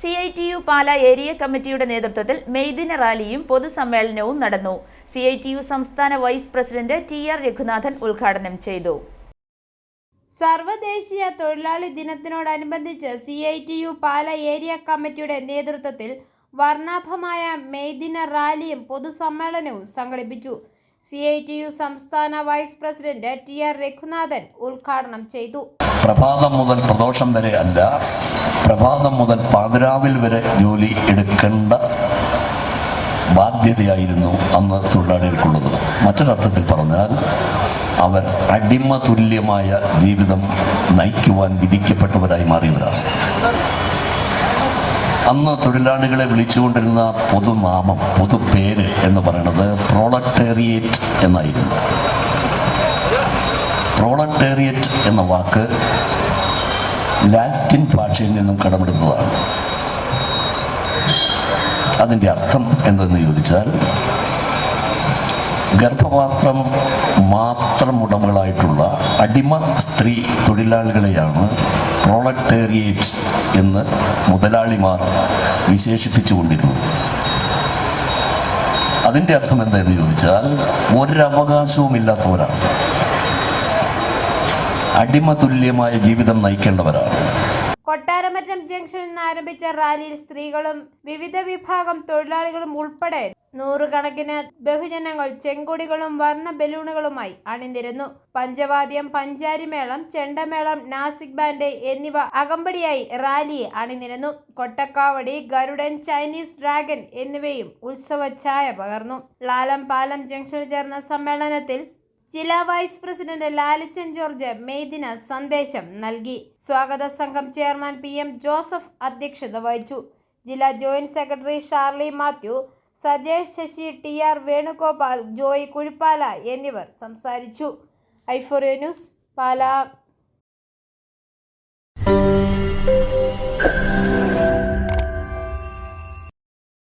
C I T U Pala area കമ്മിറ്റിയുടെ നേതൃത്വത്തിൽ മെയ്ദിന റാലിയും പൊതുസമ്മേളനവും നടന്നു. സി ഐ ടി യു സംസ്ഥാന vice president T R Raghunathan ഉദ്ഘാടനം ചെയ്തു. സർവദേശീയ തൊഴിലാളി ദിനത്തിനോടനുബന്ധിച്ച് C I T U Pala area കമ്മിറ്റിയുടെ നേതൃത്വത്തിൽ വർണാഭമായ മെയ്ദിന റാലിയും പൊതുസമ്മേളനവും സംഘടിപ്പിച്ചു. സി ഐ ടി യു സംസ്ഥാന vice president T R Raghunathan ഉദ്ഘാടനം ചെയ്തു. പ്രഭാതം മുതൽ പ്രദോഷം വരെ അല്ല പ്രഭാതം മുതൽ പാതിരാവിൽ വരെ ജോലി എടുക്കേണ്ട ബാധ്യതയായിരുന്നു അന്ന് തൊഴിലാളികൾക്കുള്ളത്. മറ്റൊരർത്ഥത്തിൽ പറഞ്ഞാൽ അവർ അടിമ തുല്യമായ ജീവിതം നയിക്കുവാൻ വിധിക്കപ്പെട്ടവരായി മാറിയവരാണ്. അന്ന് തൊഴിലാളികളെ വിളിച്ചുകൊണ്ടിരുന്ന പൊതുനാമം പൊതുപേര് എന്ന് പറയുന്നത് പ്രോളക്ടേറിയേറ്റ് എന്നായിരുന്നു. പ്രോളക്ടേറിയറ്റ് എന്ന വാക്ക് ലാറ്റിൻ ഭാഷയിൽ നിന്നും കടമെടുത്തതാണ്. അതിന്റെ അർത്ഥം എന്തെന്ന് ചോദിച്ചാൽ ഗർഭപാത്രം മാത്രം ഉടമകളായിട്ടുള്ള അടിമ സ്ത്രീ തൊഴിലാളികളെയാണ് പ്രോളക്ടേറിയേറ്റ് എന്ന് മുതലാളിമാർ വിശേഷിപ്പിച്ചുകൊണ്ടിരുന്നത്. അതിന്റെ അർത്ഥം എന്താണെന്ന് ചോദിച്ചാൽ ഒരവകാശവും ഇല്ലാത്തവരാണ് അടിമതുല്യമായ ജീവിതം നയിക്കേണ്ടവരാണ്. കൊട്ടാരമറ്റം ജംഗ്ഷനിൽ നിന്ന് ആരംഭിച്ച റാലിയിൽ സ്ത്രീകളും വിവിധ വിഭാഗം തൊഴിലാളികളും ഉൾപ്പെടെ നൂറുകണക്കിന് ബഹുജനങ്ങൾ ചെങ്കൊടികളും വർണ ബലൂണുകളുമായി അണിനിരുന്നു. പഞ്ചവാദ്യം പഞ്ചാരിമേളം ചെണ്ടമേളം നാസിക് ബാൻഡ് എന്നിവ അകമ്പടിയായി റാലിയെ അണിനിരന്നു. കൊട്ടക്കാവടി ഗരുഡൻ ചൈനീസ് ഡ്രാഗൺ എന്നിവയും ഉത്സവ ഛായ പകർന്നു. ലാലം പാലം ജംഗ്ഷനിൽ ചേർന്ന സമ്മേളനത്തിൽ ജില്ലാ വൈസ് പ്രസിഡന്റ് ലാലിച്ചൻ ജോർജ് മെയ്ദിന് സന്ദേശം നൽകി. സ്വാഗത സംഘം ചെയർമാൻ പി എം ജോസഫ് അധ്യക്ഷത വഹിച്ചു. ജില്ലാ joint secretary Sharly Matthew Sajesh Sasi T R Venugopal Joy Kuzhippala എന്നിവർ സംസാരിച്ചു. ഐഫോറിയ ന്യൂസ് പാല.